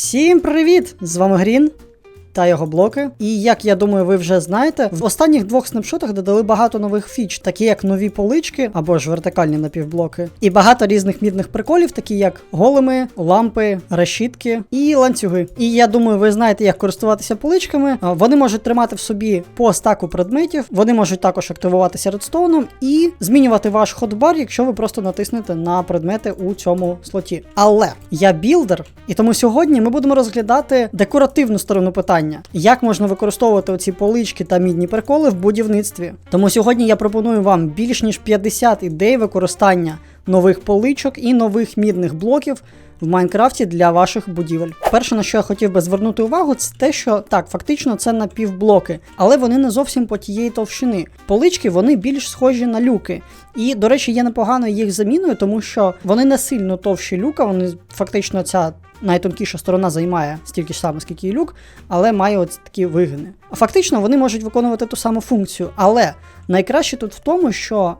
Всім привіт! З вами Грін та його блоки. І як я думаю, ви вже знаєте, в останніх двох снапшотах додали багато нових фіч, такі як нові полички або ж вертикальні напівблоки, і багато різних мідних приколів, такі як големи, лампи, решітки і ланцюги. І я думаю, ви знаєте, як користуватися поличками. Вони можуть тримати в собі по стаку предметів, вони можуть також активуватися редстоуном і змінювати ваш ходбар, якщо ви просто натиснете на предмети у цьому слоті. Але я білдер, і тому сьогодні ми будемо розглядати декоративну сторону питання, як можна використовувати оці полички та мідні приколи в будівництві. Тому сьогодні я пропоную вам більш ніж 50 ідей використання нових поличок і нових мідних блоків. В Майнкрафті для ваших будівель. Перше, на що я хотів би звернути увагу, це те, що так, фактично це напівблоки, але вони не зовсім по тієї товщини. Полички вони більш схожі на люки. І, до речі, є непогано їх заміною, тому що вони не сильно товщі люка, вони фактично ця найтонкіша сторона займає стільки ж саме, скільки і люк, але має ось такі вигини. Фактично, вони можуть виконувати ту саму функцію, але найкраще тут в тому, що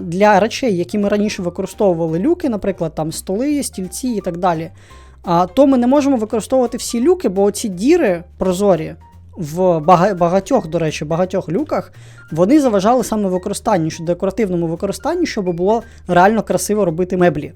для речей, які ми раніше використовували люки, наприклад, там столи, стільці і так далі, то ми не можемо використовувати всі люки, бо оці діри прозорі в багатьох, до речі, багатьох люках, вони заважали саме використанню, що декоративному використанню, щоб було реально красиво робити меблі.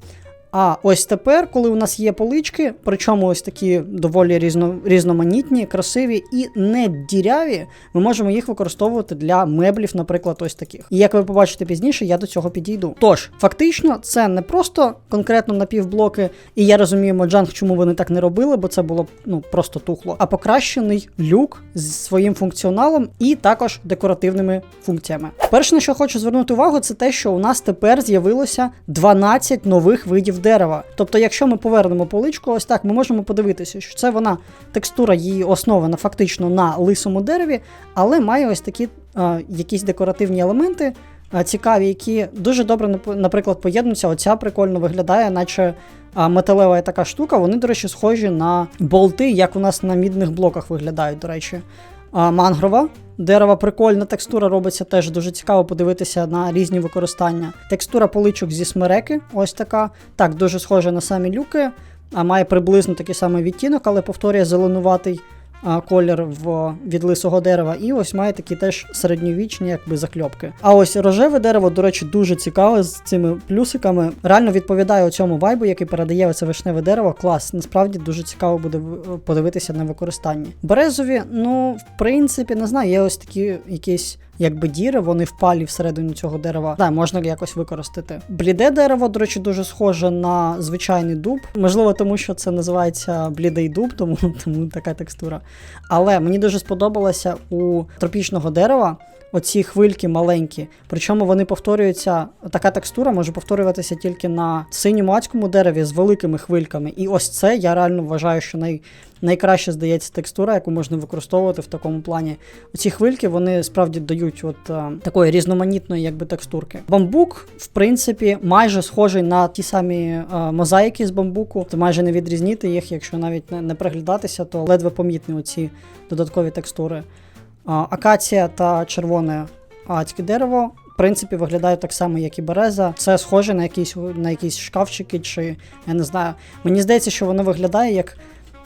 А ось тепер, коли у нас є полички, причому ось такі доволі різно, різноманітні, красиві і не діряві, ми можемо їх використовувати для меблів, наприклад, ось таких. І як ви побачите пізніше, я до цього підійду. Тож, фактично, це не просто конкретно напівблоки, і я розумію, Моджанг, чому вони так не робили, бо це було ну просто тухло, а покращений люк з своїм функціоналом і також декоративними функціями. Перше, на що хочу звернути увагу, це те, що у нас тепер з'явилося 12 нових видів дерева. Тобто, якщо ми повернемо поличку, ось так, ми можемо подивитися, що це вона текстура її основана фактично на лисому дереві, але має ось такі е, якісь декоративні елементи. Цікаві, які дуже добре, нап- наприклад, поєднуються. Оця прикольно виглядає, наче металева така штука. Вони, до речі, схожі на болти, як у нас на мідних блоках виглядають, до речі. Мангрова. Дерево прикольна текстура робиться теж дуже цікаво подивитися на різні використання. Текстура поличок зі смереки, ось така. Так, дуже схожа на самі люки, а має приблизно такий самий відтінок, але повторює зеленуватий колір в, від лисого дерева. І ось має такі теж середньовічні якби закльопки. А ось рожеве дерево, до речі, дуже цікаве з цими плюсиками. Реально відповідає цьому вайбу, який передає оце вишневе дерево. Клас. Насправді дуже цікаво буде подивитися на використанні. Березові, ну, в принципі, не знаю, є ось такі якісь. Якби діри, вони впалі всередину цього дерева. Да, можна якось використати. Бліде дерево, до речі, дуже схоже на звичайний дуб. Можливо, тому що це називається блідий дуб, тому, тому така текстура. Але мені дуже сподобалося у тропічного дерева оці хвильки маленькі. Причому вони повторюються. Така текстура може повторюватися тільки на синьому адському дереві з великими хвильками. І ось це я реально вважаю, що най, найкраще здається текстура, яку можна використовувати в такому плані. Оці хвильки вони справді дають от е, такої різноманітної якби текстурки. Бамбук, в принципі, майже схожий на ті самі е, мозаїки з бамбуку. Ти майже не відрізнити їх, якщо навіть не, не приглядатися, то ледве помітні оці додаткові текстури. А, Акація та червоне адське дерево. В принципі, виглядають так само, як і береза. Це схоже на якісь на якісь шкафчики, чи я не знаю. Мені здається, що воно виглядає як,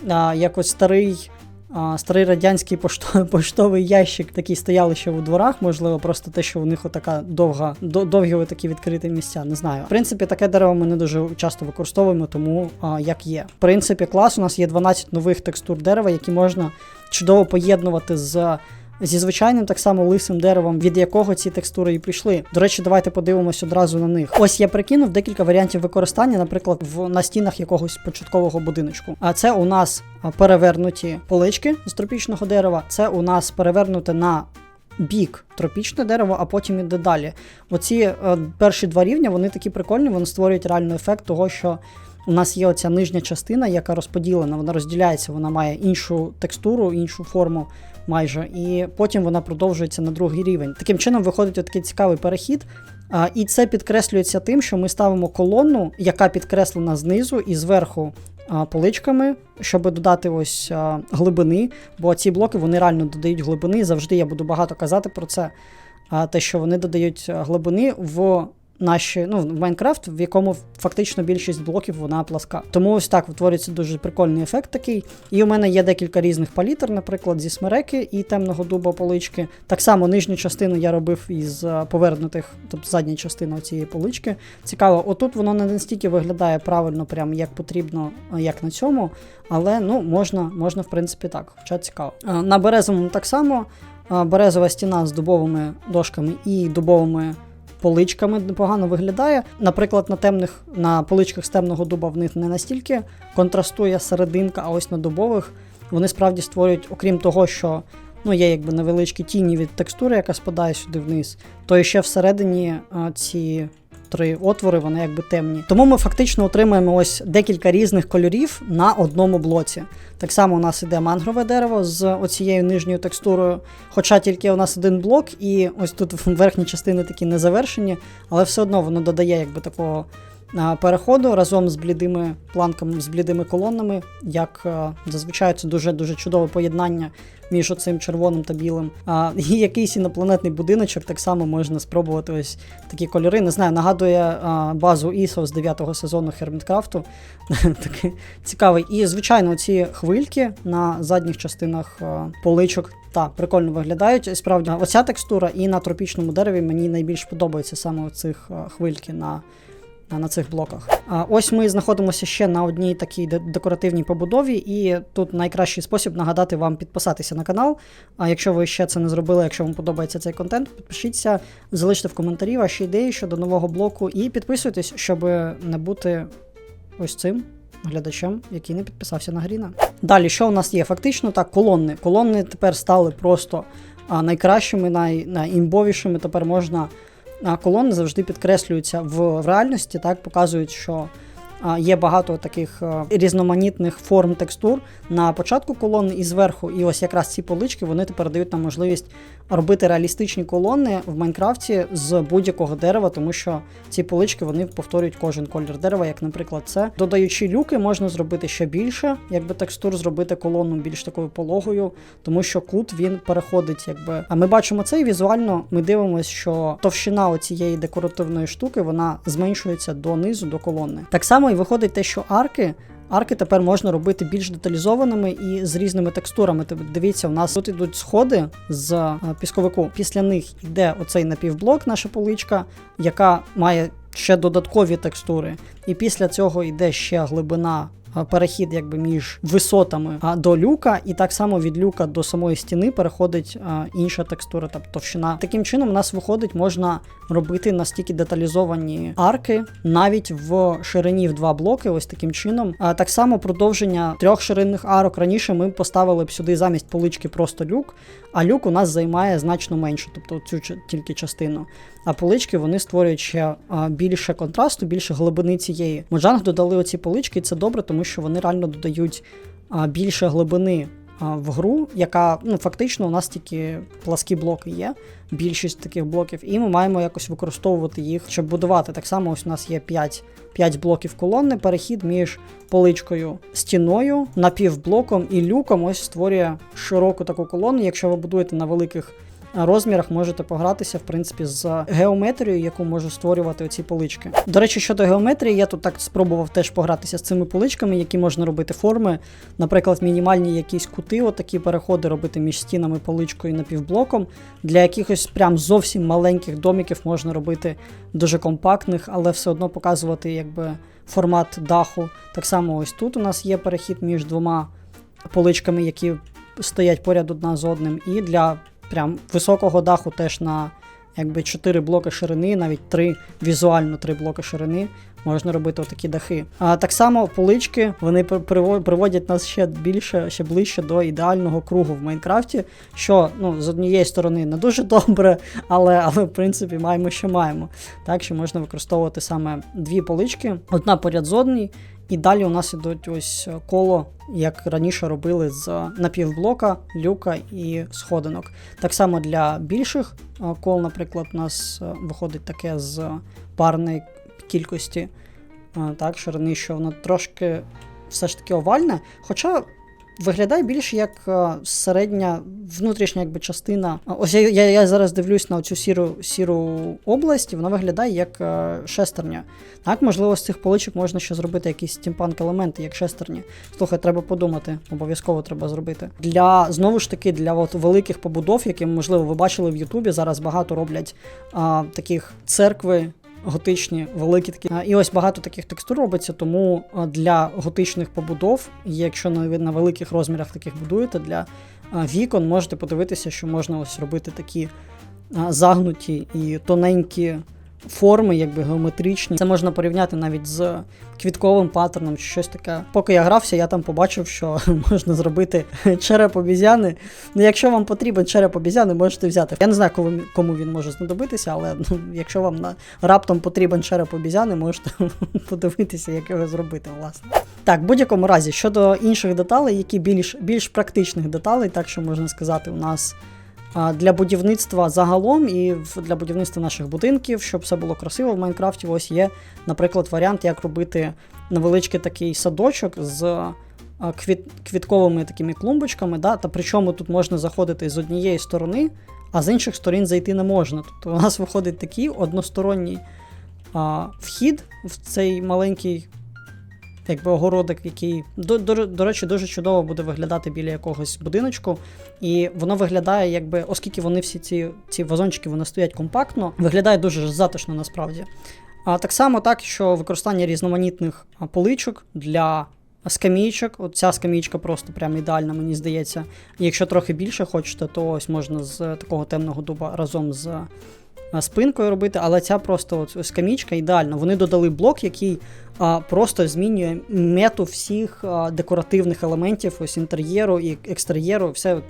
а, якось старий. А, старий радянський пошто- поштовий ящик, такий стояли ще у дворах, можливо, просто те, що у них отака довга, до- довгі такі відкриті місця. Не знаю. В принципі, таке дерево ми не дуже часто використовуємо, тому а, як є. В принципі, клас, у нас є 12 нових текстур дерева, які можна чудово поєднувати з зі звичайним так само лисим деревом, від якого ці текстури і прийшли. До речі, давайте подивимось одразу на них. Ось я прикинув декілька варіантів використання, наприклад, в на стінах якогось початкового будиночку. А це у нас перевернуті полички з тропічного дерева. Це у нас перевернуте на бік тропічне дерево, а потім іде далі. Оці е, перші два рівня вони такі прикольні, вони створюють реальний ефект того, що у нас є оця нижня частина, яка розподілена, вона розділяється, вона має іншу текстуру, іншу форму майже, і потім вона продовжується на другий рівень. Таким чином виходить такий цікавий перехід. А, і це підкреслюється тим, що ми ставимо колонну, яка підкреслена знизу і зверху а, поличками, щоб додати ось а, глибини. Бо ці блоки вони реально додають глибини. Завжди я буду багато казати про це. А, те, що вони додають глибини в наші, ну, в Майнкрафт, в якому фактично більшість блоків вона пласка. Тому ось так утворюється дуже прикольний ефект такий. І у мене є декілька різних палітр, наприклад, зі смереки і темного дуба полички. Так само нижню частину я робив із е, повернутих, тобто задня частина цієї полички. Цікаво, отут воно не настільки виглядає правильно, прям як потрібно, е, як на цьому, але ну, можна, можна в принципі так, хоча цікаво. Е, На березовому так само. Березова стіна з дубовими дошками і дубовими поличками непогано виглядає. Наприклад, на темних на поличках з темного дуба в них не настільки контрастує серединка, а ось на дубових вони справді створюють, окрім того, що ну, є якби невеличкі тіні від текстури, яка спадає сюди вниз, то і ще всередині а, ці. Три отвори, вони якби темні. Тому ми фактично отримуємо ось декілька різних кольорів на одному блоці. Так само у нас іде мангрове дерево з оцією нижньою текстурою, хоча тільки у нас один блок, і ось тут верхні частини такі не завершені, але все одно воно додає якби такого переходу разом з блідими планками, з блідими колонами. Як зазвичай це дуже дуже чудове поєднання між оцим червоним та білим. І якийсь інопланетний будиночок так само можна спробувати ось такі кольори. Не знаю, нагадує базу ISO з 9-го сезону Hermitcraft. Такий цікавий. І, звичайно, ці хвильки на задніх частинах поличок. Та, прикольно виглядають. Справді, оця текстура і на тропічному дереві мені найбільш подобається саме оцих а, хвильки на на цих блоках. А, ось ми знаходимося ще на одній такій декоративній побудові, і тут найкращий спосіб нагадати вам підписатися на канал. А якщо ви ще це не зробили, якщо вам подобається цей контент, підпишіться, залиште в коментарі ваші ідеї щодо нового блоку і підписуйтесь, щоб не бути ось цим. Глядачем, який не підписався на Гріна. Далі, що у нас є? Фактично так, колонни. Колонни тепер стали просто найкращими, най, найімбовішими. Тепер можна колони завжди підкреслюються в, реальності, так показують, що є багато таких а, різноманітних форм текстур на початку колони і зверху. І ось якраз ці полички вони тепер дають нам можливість робити реалістичні колони в Майнкрафті з будь-якого дерева, тому що ці полички вони повторюють кожен колір дерева, як, наприклад, це. Додаючи люки, можна зробити ще більше, якби текстур, зробити колону більш такою пологою, тому що кут він переходить, якби. А ми бачимо це і візуально ми дивимося, що товщина оцієї декоративної штуки вона зменшується донизу, до колони. Так само і виходить те, що арки. Арки тепер можна робити більш деталізованими і з різними текстурами. Дивіться, у нас тут ідуть сходи з е, пісковику. Після них йде оцей напівблок, наша поличка, яка має ще додаткові текстури. І після цього йде ще глибина. Перехід якби між висотами а, до люка, і так само від люка до самої стіни переходить а, інша текстура, тобто товщина. Таким чином, у нас виходить, можна робити настільки деталізовані арки, навіть в ширині в два блоки. Ось таким чином. А так само продовження трьох ширинних арок. Раніше ми поставили б сюди замість полички просто люк, а люк у нас займає значно менше, тобто цю тільки частину. А полички вони створюють ще а, більше контрасту, більше глибини цієї. Моджанг додали оці полички, і це добре, тому що вони реально додають більше глибини в гру, яка ну фактично у нас тільки пласкі блоки є, більшість таких блоків, і ми маємо якось використовувати їх, щоб будувати. Так само ось у нас є 5, 5 блоків колонни, перехід між поличкою, стіною, напівблоком і люком. Ось створює широку таку колону. Якщо ви будуєте на великих розмірах можете погратися, в принципі, з геометрією, яку можуть створювати оці полички. До речі, щодо геометрії, я тут так спробував теж погратися з цими поличками, які можна робити форми. Наприклад, мінімальні якісь кути, отакі переходи робити між стінами, поличкою і напівблоком. Для якихось прям зовсім маленьких домиків можна робити дуже компактних, але все одно показувати якби формат даху. Так само ось тут у нас є перехід між двома поличками, які стоять поряд одна з одним, і для прям високого даху теж на якби 4 блоки ширини, навіть 3, візуально 3 блоки ширини. Можна робити отакі дахи. А так само полички вони приводять нас ще більше, ще ближче до ідеального кругу в Майнкрафті, що ну, з однієї сторони не дуже добре, але, але в принципі маємо, що маємо. Так що можна використовувати саме дві полички, одна поряд з одній, і далі у нас ідуть ось коло, як раніше робили з напівблока, люка і сходинок. Так само для більших е, кол, наприклад, у нас е, виходить таке з парної кількості е, так, ширини, що воно трошки все ж таки овальне. Хоча виглядає більше як е, середня внутрішня якби, частина. Ось я, я, я зараз дивлюсь на цю сіру, сіру область, і вона виглядає як е, шестерня. Так, можливо, з цих поличок можна ще зробити якісь стімпанк елементи, як шестерні. Слухай, треба подумати, обов'язково треба зробити. Для знову ж таки, для от великих побудов, які, можливо, ви бачили в Ютубі, зараз багато роблять а, таких церкви. Готичні, великі такі. І ось багато таких текстур робиться, тому для готичних побудов, якщо ви на великих розмірах таких будуєте, для вікон можете подивитися, що можна ось робити такі загнуті і тоненькі форми, якби геометричні. Це можна порівняти навіть з квітковим паттерном чи щось таке. Поки я грався, я там побачив, що можна зробити череп обізяни. Ну, якщо вам потрібен череп обізяни, можете взяти. Я не знаю, кому, він може знадобитися, але ну, якщо вам на раптом потрібен череп обізяни, можете подивитися, як його зробити, власне. Так, в будь-якому разі, щодо інших деталей, які більш, більш практичних деталей, так що можна сказати, у нас для будівництва загалом і для будівництва наших будинків, щоб все було красиво в Майнкрафті, ось є, наприклад, варіант, як робити невеличкий такий садочок з квіт, квітковими такими клумбочками. Да? Та причому тут можна заходити з однієї сторони, а з інших сторін зайти не можна. Тобто у нас виходить такий односторонній а, вхід в цей маленький якби огородик, який, до, до, до речі, дуже чудово буде виглядати біля якогось будиночку. І воно виглядає, якби, оскільки вони всі ці, ці вазончики вони стоять компактно, виглядає дуже затишно насправді. А так само так, що використання різноманітних поличок для скамійчик. От ця просто прям ідеальна, мені здається. Якщо трохи більше хочете, то ось можна з такого темного дуба разом з спинкою робити, але ця просто от скамічка ідеальна. Вони додали блок, який а, просто змінює мету всіх а, декоративних елементів, ось інтер'єру і екстер'єру. Все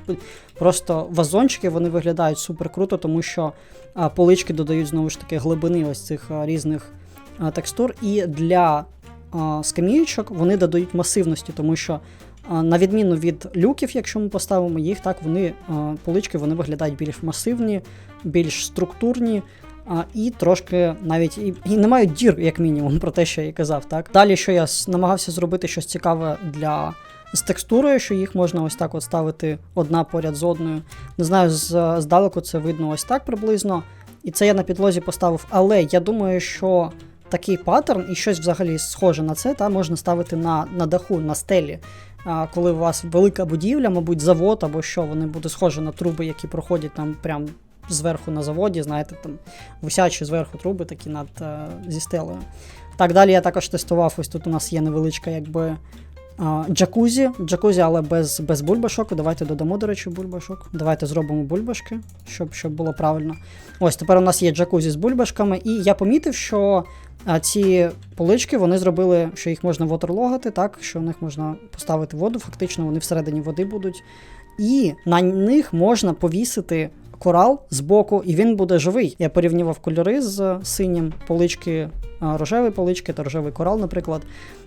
просто вазончики вони виглядають супер круто, тому що а, полички додають знову ж таки глибини ось цих а, різних а, текстур. І для а, скаміючок вони додають масивності, тому що. На відміну від люків, якщо ми поставимо їх, так вони полички вони виглядають більш масивні, більш структурні, і трошки навіть і, і не мають дір, як мінімум, про те, що я і казав. Так далі, що я намагався зробити щось цікаве для з текстурою, що їх можна ось так от ставити одна поряд з одною. Не знаю, з, здалеку це видно ось так приблизно. І це я на підлозі поставив. Але я думаю, що такий паттерн і щось взагалі схоже на це, та можна ставити на, на даху, на стелі. А, коли у вас велика будівля, мабуть, завод або що, вони будуть схожі на труби, які проходять там прям зверху на заводі, знаєте, там висячі зверху труби такі над е, зі стелею. Так, далі я також тестував. Ось тут у нас є невеличка, якби. Джакузі, джакузі, але без, без бульбашок. Давайте додамо, до речі, бульбашок. Давайте зробимо бульбашки, щоб, щоб було правильно. Ось тепер у нас є джакузі з бульбашками, і я помітив, що а, ці полички вони зробили, що їх можна вотерлогати, так, що в них можна поставити воду, фактично вони всередині води будуть. І на них можна повісити корал з боку, і він буде живий. Я порівнював кольори з синім полички, рожеві полички та рожевий корал, наприклад.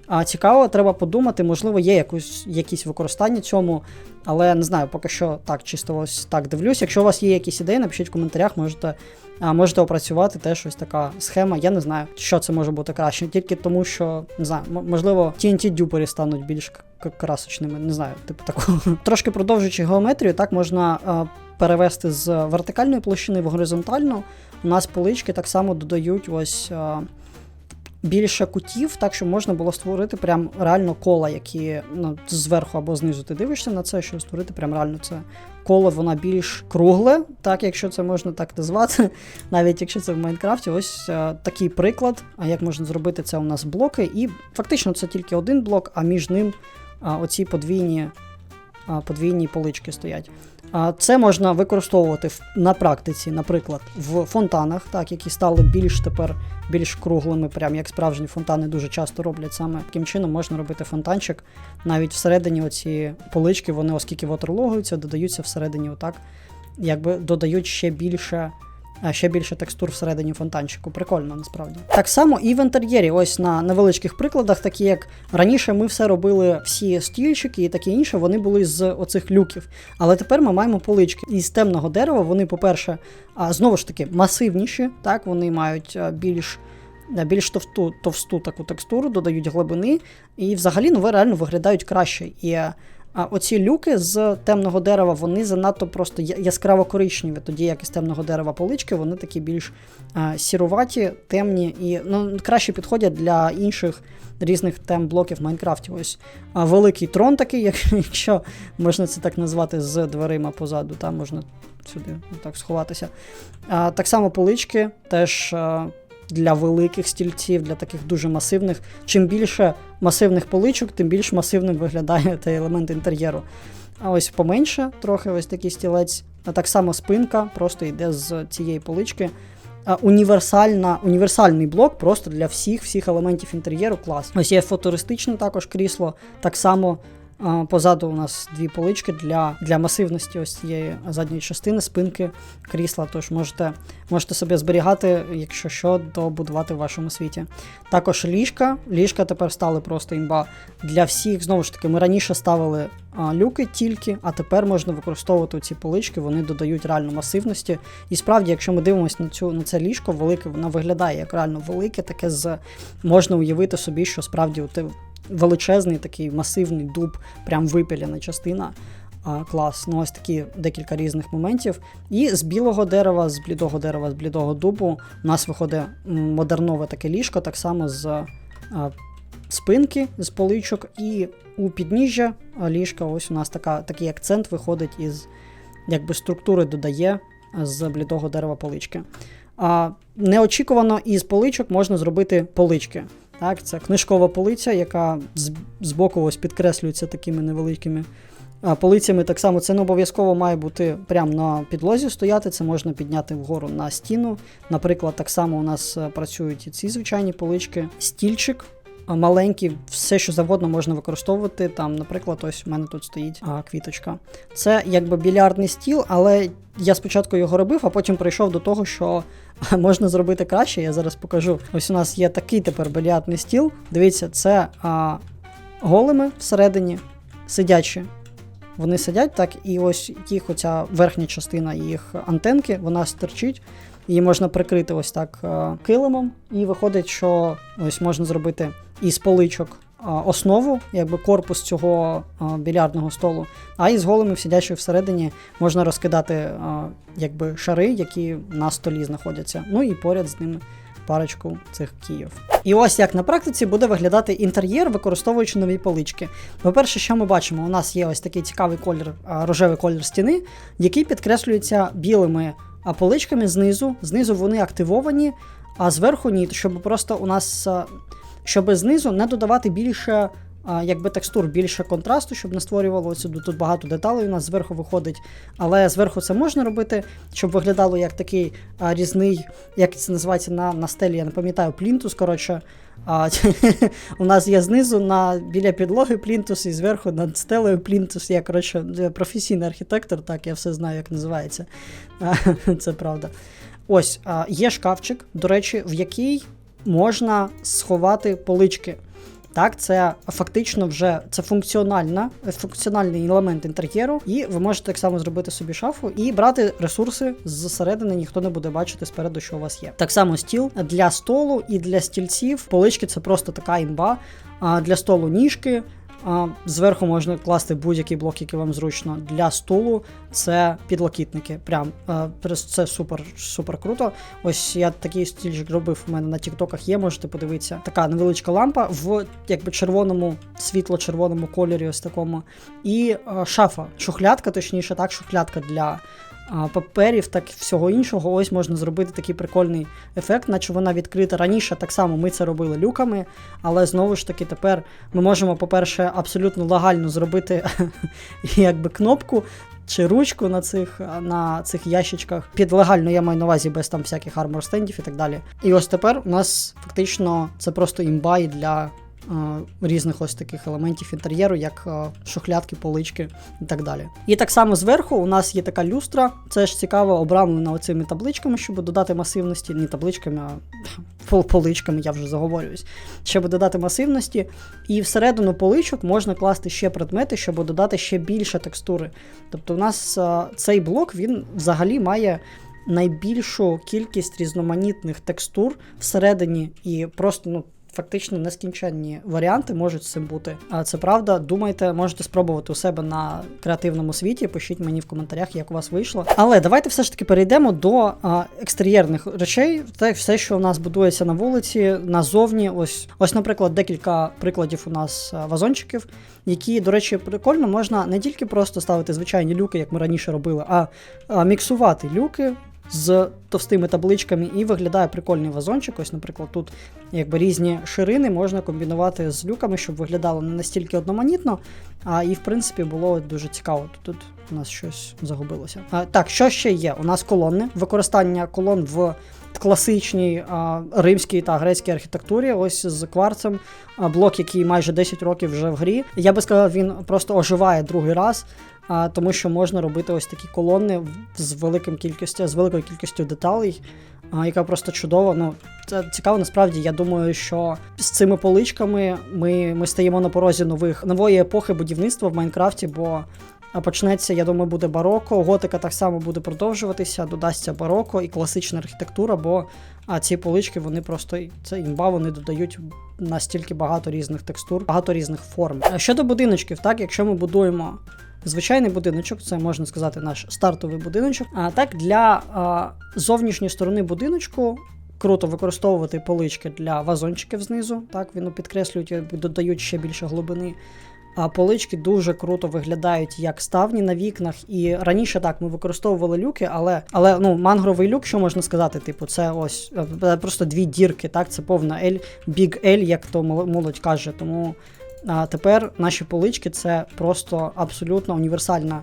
А цікаво, треба подумати, можливо, є якусь, якісь використання цьому, але не знаю, поки що так, чисто ось так дивлюсь. Якщо у вас є якісь ідеї, напишіть в коментарях, можете, можете опрацювати теж ось така схема. Я не знаю, що це може бути краще, тільки тому, що не знаю, можливо, TNT дюпері стануть більш красочними. Не знаю, типу такого. Трошки продовжуючи геометрію, так можна перевести з вертикальної площини в горизонтальну. У нас полички так само додають ось. а, Більше кутів, так що можна було створити прям реально кола, які ну, зверху або знизу ти дивишся на це, щоб створити прям реально це коло, воно більш кругле, так якщо це можна так назвати, навіть якщо це в Майнкрафті, ось е, такий приклад. А як можна зробити це у нас блоки, і фактично це тільки один блок, а між ним а, оці подвійні, а, подвійні полички стоять. Це можна використовувати на практиці, наприклад, в фонтанах, так, які стали більш тепер більш круглими, прям як справжні фонтани дуже часто роблять саме таким чином можна робити фонтанчик. Навіть всередині оці полички, вони, оскільки ватерлогуються, додаються всередині, отак, якби додають ще більше. Ще більше текстур всередині фонтанчику. Прикольно, насправді. Так само і в інтер'єрі, ось на невеличких прикладах, такі як раніше ми все робили, всі стільчики і таке інше, вони були з оцих люків. Але тепер ми маємо полички. Із темного дерева вони, по-перше, знову ж таки, масивніші, так, вони мають більш. Більш товсту, товсту таку текстуру, додають глибини, і взагалі ви реально виглядають краще. І а, оці люки з темного дерева, вони занадто просто яскраво коричневі, тоді як із темного дерева полички, вони такі більш а, сіруваті, темні і ну, краще підходять для інших різних тем блоків в Майнкрафті. Ось а, великий трон такий, якщо можна це так назвати, з дверима позаду, там можна сюди так сховатися. А, так само полички теж. а, для великих стільців, для таких дуже масивних. Чим більше масивних поличок, тим більш масивним виглядає той елемент інтер'єру. А ось поменше, трохи ось такий стілець. А так само спинка просто йде з цієї полички. А, універсальна, універсальний блок просто для всіх всіх елементів інтер'єру клас. Ось є футуристичне також крісло. Так само позаду у нас дві полички для, для масивності ось цієї задньої частини, спинки крісла. Тож можете, можете собі зберігати, якщо що, добудувати в вашому світі. Також ліжка. Ліжка тепер стали просто імба для всіх. Знову ж таки, ми раніше ставили а, люки тільки, а тепер можна використовувати ці полички, вони додають реально масивності. І справді, якщо ми дивимося на цю на це ліжко велике, воно виглядає як реально велике, таке з можна уявити собі, що справді те величезний такий масивний дуб, прям випілена частина. А, клас, ну ось такі декілька різних моментів. І з білого дерева, з блідого дерева, з блідого дубу у нас виходить модернове таке ліжко, так само з а, спинки, з поличок, і у підніжжя ліжка ось у нас така, такий акцент виходить із якби структури додає з блідого дерева полички. А, неочікувано із поличок можна зробити полички. Так, це книжкова полиця, яка збоку ось підкреслюється такими невеликими полицями. Так само це не обов'язково має бути прямо на підлозі стояти, це можна підняти вгору на стіну. Наприклад, так само у нас е, працюють і ці звичайні полички, стільчик. А, Маленький, все, що завгодно можна використовувати. Там, наприклад, ось у мене тут стоїть а, квіточка. Це якби більярдний стіл, але я спочатку його робив, а потім прийшов до того, що можна зробити краще. Я зараз покажу. Ось у нас є такий тепер більярдний стіл. Дивіться, це а, голими всередині, сидячі. Вони сидять так, і ось їх оця верхня частина їх антенки, вона стерчить. Її можна прикрити ось так е, килимом, і виходить, що ось можна зробити із поличок основу, якби корпус цього а, більярдного столу. А із голими сидячи всередині можна розкидати якби шари, які на столі знаходяться. Ну і поряд з ними парочку цих київ. І ось як на практиці буде виглядати інтер'єр, використовуючи нові полички. По-перше, що ми бачимо? У нас є ось такий цікавий колір, рожевий колір стіни, який підкреслюється білими а, поличками знизу. Знизу вони активовані, а зверху ні, щоб просто у нас. Щоб знизу не додавати більше якби текстур, більше контрасту, щоб не створювало сюди тут багато деталей. У нас зверху виходить, але зверху це можна робити, щоб виглядало як такий а, різний, як це називається на, на стелі, я не пам'ятаю, плінтус. Коротше, а, у нас є знизу на, біля підлоги плінтус і зверху над стелею плінтус. Я коротше професійний архітектор, так я все знаю, як називається. А, Це правда. Ось а, є шкафчик, до речі, в який можна сховати полички. Так, це фактично вже це функціональна, функціональний елемент інтер'єру, і ви можете так само зробити собі шафу і брати ресурси зсередини, ніхто не буде бачити спереду, що у вас є. Так само стіл для столу і для стільців. Полички це просто така імба. А для столу ніжки. Зверху можна класти будь-який блок, який вам зручно. Для столу це підлокітники. Прям е, це супер, супер круто. Ось я такий стільчик робив. У мене на тіктоках є, можете подивитися. Така невеличка лампа в якби червоному, світло-червоному кольорі, ось такому. І е, шафа, шухлядка, точніше, так, шухлядка для. Паперів, так і всього іншого, ось можна зробити такий прикольний ефект, наче вона відкрита. Раніше так само ми це робили люками, але знову ж таки тепер ми можемо, по-перше, абсолютно легально зробити якби кнопку чи ручку на цих, на цих ящичках. Під легально я маю на увазі без там всяких армор стендів і так далі. І ось тепер у нас фактично це просто імбай для. Е, Різних ось таких елементів інтер'єру, як е, шухлядки, полички і так далі. І так само зверху у нас є така люстра, це ж цікаво обрамлена оцими табличками, щоб додати масивності, не табличками, а поличками, я вже заговорююсь, щоб додати масивності. І всередину поличок можна класти ще предмети, щоб додати ще більше текстури. Тобто, у нас цей блок він взагалі має. Найбільшу кількість різноманітних текстур всередині, і просто ну фактично нескінченні варіанти можуть з цим бути. А це правда. Думайте, можете спробувати у себе на креативному світі. Пишіть мені в коментарях, як у вас вийшло. Але давайте все ж таки перейдемо до екстер'єрних речей. Те все, що у нас будується на вулиці, назовні. Ось, ось, наприклад, декілька прикладів у нас вазончиків, які, до речі, прикольно можна не тільки просто ставити звичайні люки, як ми раніше робили, а міксувати люки. З товстими табличками і виглядає прикольний вазончик. Ось, наприклад, тут якби різні ширини можна комбінувати з люками, щоб виглядало не настільки одноманітно, а і в принципі було дуже цікаво. Тут у нас щось загубилося. А, так, що ще є? У нас колони. Використання колон в класичній а, римській та грецькій архітектурі. Ось з кварцем. А, блок, який майже 10 років вже в грі. Я би сказав, він просто оживає другий раз. А, тому що можна робити ось такі колони з великим кількістю, з великою кількістю деталей, а, яка просто чудова. Ну, це цікаво, насправді. Я думаю, що з цими поличками ми, ми стаємо на порозі нових нової епохи будівництва в Майнкрафті, бо а, почнеться, я думаю, буде бароко, готика так само буде продовжуватися, додасться бароко і класична архітектура, бо а ці полички вони просто це імба, вони додають настільки багато різних текстур, багато різних форм. А Щодо будиночків, так, якщо ми будуємо звичайний будиночок, це можна сказати наш стартовий будиночок. А так для а, зовнішньої сторони будиночку. Круто використовувати полички для вазончиків знизу, так вони підкреслюють додають ще більше глибини. А полички дуже круто виглядають як ставні на вікнах. І раніше так ми використовували люки, але але ну мангровий люк, що можна сказати, типу, це ось е, просто дві дірки, так, це повна L, Big L, як то молодь каже. Тому а тепер наші полички це просто абсолютно універсальна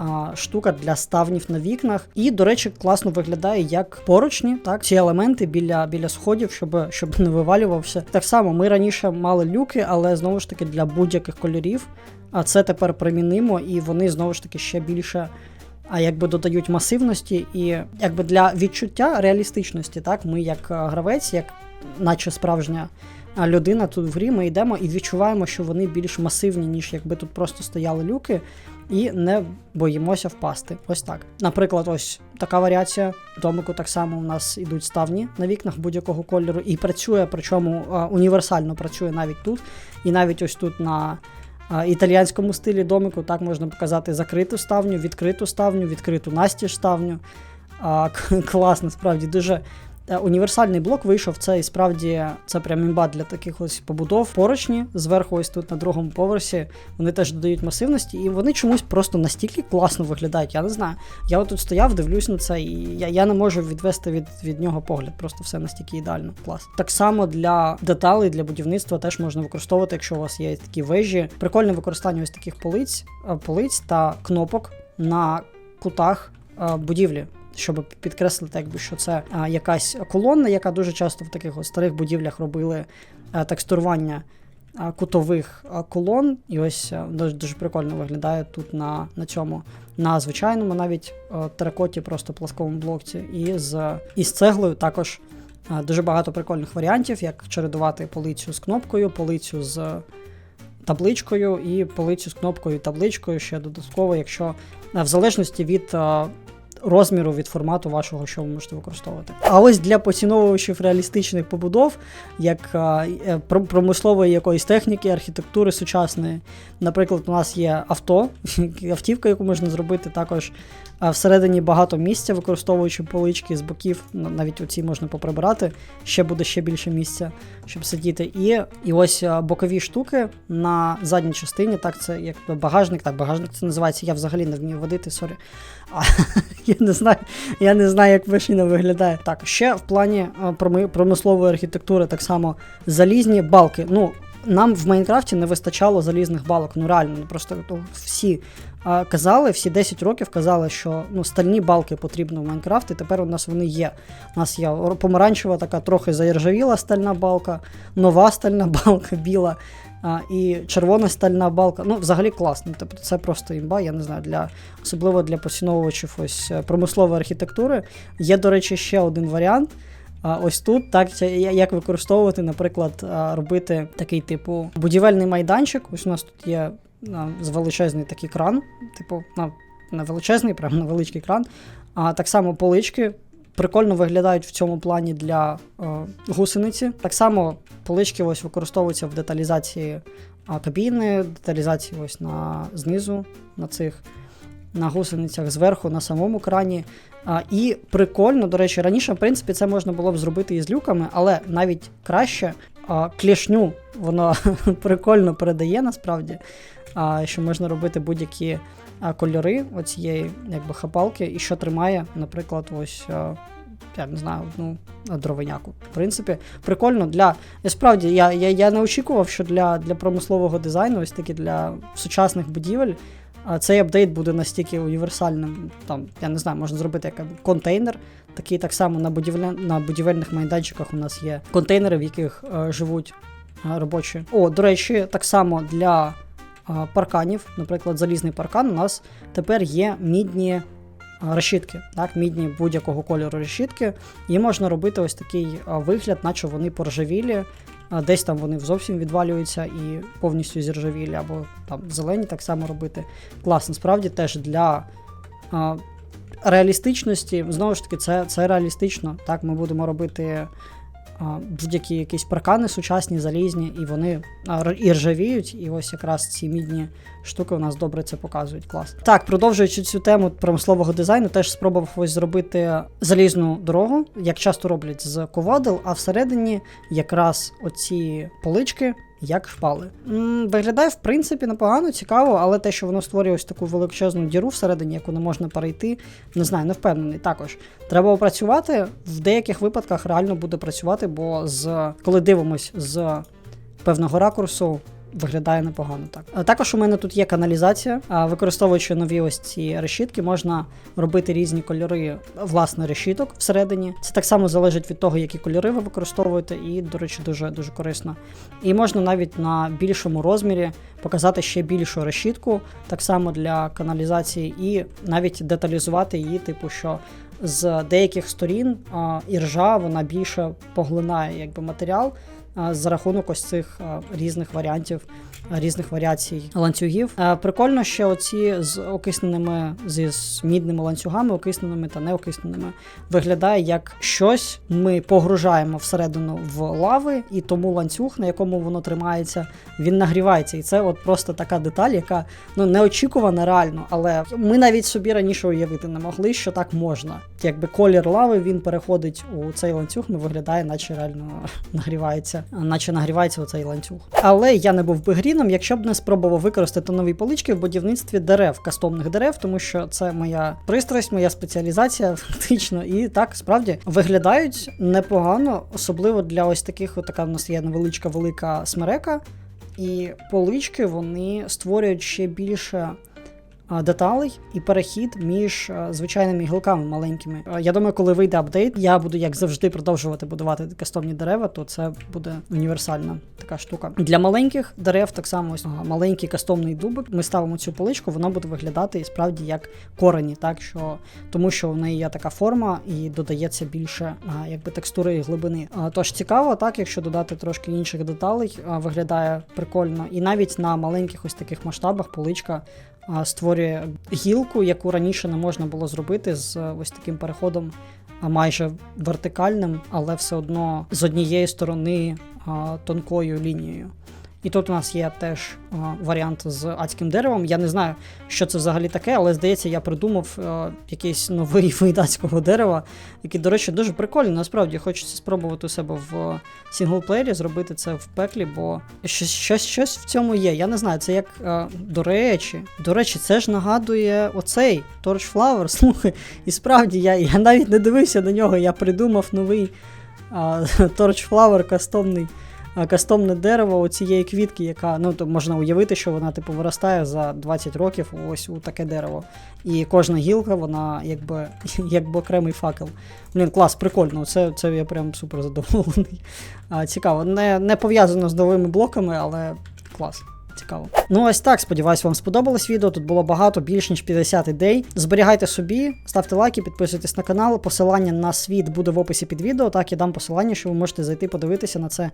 а, штука для ставнів на вікнах. І, до речі, класно виглядає як поручні, так, ці елементи біля, біля сходів, щоб, щоб не вивалювався. Так само ми раніше мали люки, але знову ж таки для будь-яких кольорів. А це тепер примінимо, і вони знову ж таки ще більше. А якби додають масивності, і якби для відчуття реалістичності, так ми як е, гравець, як наче справжня людина тут в грі, ми йдемо і відчуваємо, що вони більш масивні, ніж якби тут просто стояли люки, і не боїмося впасти. Ось так. Наприклад, ось така варіація домику так само у нас ідуть ставні на вікнах будь-якого кольору, і працює, причому універсально працює навіть тут, і навіть ось тут на. Італіянському стилі домику так можна показати закриту ставню, відкриту ставню, відкриту настіж ставню. А, к- клас, насправді дуже Універсальний блок вийшов. Це і справді це прям імба для таких ось побудов. Поручні зверху, ось тут на другому поверсі. Вони теж додають масивності, і вони чомусь просто настільки класно виглядають. Я не знаю. Я отут стояв, дивлюсь на це, і я, я не можу відвести від, від нього погляд. Просто все настільки ідеально. Клас. Так само для деталей, для будівництва теж можна використовувати, якщо у вас є такі вежі. Прикольне використання ось таких полиць, е, полиць та кнопок на кутах е, будівлі щоб підкреслити, якби що це якась колонна, яка дуже часто в таких от старих будівлях робили текстурування кутових колон. І ось дуже, дуже прикольно виглядає тут на, на цьому, на звичайному навіть теракоті, просто пласковому блокці. І з, і з цеглою також дуже багато прикольних варіантів, як чередувати полицю з кнопкою, полицю з табличкою і полицю з кнопкою і табличкою ще додатково, якщо в залежності від. Розміру від формату вашого, що ви можете використовувати. А ось для поціновувачів реалістичних побудов, як е, про- промислової якоїсь техніки, архітектури сучасної. Наприклад, у нас є авто, автівка, яку можна зробити також всередині багато місця, використовуючи полички з боків, на- навіть оці можна поприбирати, ще буде ще більше місця, щоб сидіти. І, і ось бокові штуки на задній частині, так, це як багажник, так, багажник це називається, я взагалі не вмію водити, сорі. А, я не знаю, я не знаю, як машина виглядає. Так, ще в плані промислової архітектури так само залізні балки. Ну, нам в Майнкрафті не вистачало залізних балок. Ну реально, ну, просто ну, всі казали, всі 10 років казали, що ну, стальні балки потрібно в Майнкрафті. Тепер у нас вони є. У нас є помаранчева, така трохи заіржавіла стальна балка, нова стальна балка, біла. А, і червона стальна балка. Ну, взагалі класно. Тобто це просто імба, я не знаю, для особливо для поціновувачів ось е, промислової архітектури. Є, до речі, ще один варіант. А ось тут так як використовувати, наприклад, робити такий типу будівельний майданчик. Ось у нас тут є а, з величезний такий кран, типу, на, на величезний, прямо на величкий кран. А так само полички прикольно виглядають в цьому плані для е, гусениці. Так само полички ось використовуються в деталізації а, кабіни, деталізації ось на знизу на цих на гусеницях зверху на самому крані. А, і прикольно, до речі, раніше, в принципі, це можна було б зробити із люками, але навіть краще а, клішню воно прикольно передає насправді, що можна робити будь-які кольори оцієї якби хапалки, і що тримає, наприклад, ось. я не знаю, одну дровиняку. В принципі, прикольно для. Справді я, я, я не очікував, що для, для промислового дизайну, ось таки для сучасних будівель, цей апдейт буде настільки універсальним. Там, я не знаю, можна зробити як контейнер. Такий так само на, будівля... на будівельних майданчиках у нас є контейнери, в яких е, живуть е, робочі. О, до речі, так само для парканів, наприклад, залізний паркан, у нас тепер є мідні е, решітки, так, мідні будь-якого кольору решітки. І можна робити ось такий е, вигляд, наче вони поржавілі. Десь там вони зовсім відвалюються і повністю зіржавілі, або там зелені так само робити. Класно, справді теж для реалістичності, знову ж таки, це, це реалістично. Так, ми будемо робити будь-які якісь паркани сучасні, залізні, і вони і ржавіють, і ось якраз ці мідні штуки у нас добре це показують. Клас. Так, продовжуючи цю тему промислового дизайну, теж спробував ось зробити залізну дорогу, як часто роблять з ковадел, а всередині якраз оці полички. Як шпали. Виглядає, в принципі, непогано, цікаво, але те, що воно створює ось таку величезну діру всередині, яку не можна перейти, не знаю, не впевнений. Також треба опрацювати. В деяких випадках реально буде працювати, бо з коли дивимось з певного ракурсу. Виглядає непогано так. Також у мене тут є каналізація. Використовуючи нові ось ці решітки, можна робити різні кольори власне решіток всередині. Це так само залежить від того, які кольори ви використовуєте, і, до речі, дуже дуже корисно. І можна навіть на більшому розмірі показати ще більшу решітку, так само для каналізації, і навіть деталізувати її, типу, що з деяких сторін а, іржа вона більше поглинає якби матеріал за рахунок ось цих різних варіантів. Різних варіацій ланцюгів. Прикольно, що оці з окисненими зі мідними ланцюгами, окисненими та неокисненими, виглядає як щось. Ми погружаємо всередину в лави, і тому ланцюг, на якому воно тримається, він нагрівається. І це от просто така деталь, яка ну неочікувана реально, але ми навіть собі раніше уявити не могли, що так можна. Якби колір лави він переходить у цей ланцюг, ну виглядає, наче реально нагрівається, наче нагрівається оцей ланцюг. Але я не був би гріном, якщо б не спробував використати нові полички в будівництві дерев, кастомних дерев, тому що це моя пристрасть, моя спеціалізація фактично. І так справді виглядають непогано, особливо для ось таких, от така в нас є невеличка велика смерека. І полички вони створюють ще більше деталей і перехід між звичайними гілками маленькими. Я думаю, коли вийде апдейт, я буду як завжди продовжувати будувати кастомні дерева, то це буде універсальна така штука. Для маленьких дерев так само ось маленький кастомний дубик. Ми ставимо цю поличку, вона буде виглядати і справді як корені, так що тому, що в неї є така форма і додається більше якби текстури і глибини. Тож цікаво, так якщо додати трошки інших деталей, виглядає прикольно. І навіть на маленьких ось таких масштабах поличка створює гілку, яку раніше не можна було зробити з е, ось таким переходом майже вертикальним, але все одно з однієї сторони тонкою лінією. І тут у нас є теж а, варіант з адським деревом. Я не знаю, що це взагалі таке, але здається, я придумав а, якийсь новий вид адського дерева, який, до речі, дуже прикольний. Насправді хочеться спробувати у себе в сінглплеєрі, зробити це в пеклі, бо щось, щось, щось в цьому є. Я не знаю, це як до речі. До речі, це ж нагадує оцей Torch Flower. Слухай, і справді я, я навіть не дивився на нього, я придумав новий Torch Flower кастомний кастомне дерево цієї квітки, яка ну то можна уявити, що вона типу виростає за 20 років ось у таке дерево. І кожна гілка, вона якби якби окремий факел. Блін, клас, прикольно. Це, це я прям супер задоволений. Цікаво. Не, не пов'язано з новими блоками, але клас. Цікаво. Ну ось так. Сподіваюсь, вам сподобалось відео. Тут було багато, більш ніж 50 ідей. Зберігайте собі, ставте лайки, підписуйтесь на канал. Посилання на світ буде в описі під відео. Так, я дам посилання, що ви можете зайти, подивитися на це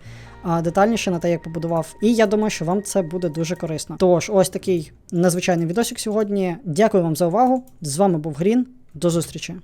детальніше, на те, як побудував. І я думаю, що вам це буде дуже корисно. Тож, ось такий незвичайний відосик сьогодні. Дякую вам за увагу. З вами був Грін. До зустрічі.